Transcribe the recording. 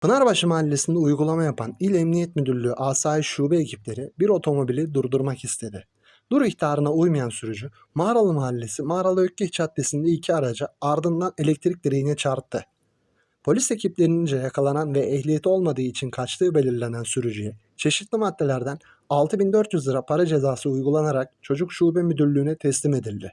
Pınarbaşı Mahallesi'nde uygulama yapan İl Emniyet Müdürlüğü Asayiş Şube ekipleri bir otomobili durdurmak istedi. Dur ihtarına uymayan sürücü Mağaralı Mahallesi Mağaralı Ökkeş Caddesi'nde iki araca ardından elektrik direğine çarptı. Polis ekiplerince yakalanan ve ehliyeti olmadığı için kaçtığı belirlenen sürücüye çeşitli maddelerden 6400 lira para cezası uygulanarak Çocuk Şube Müdürlüğü'ne teslim edildi.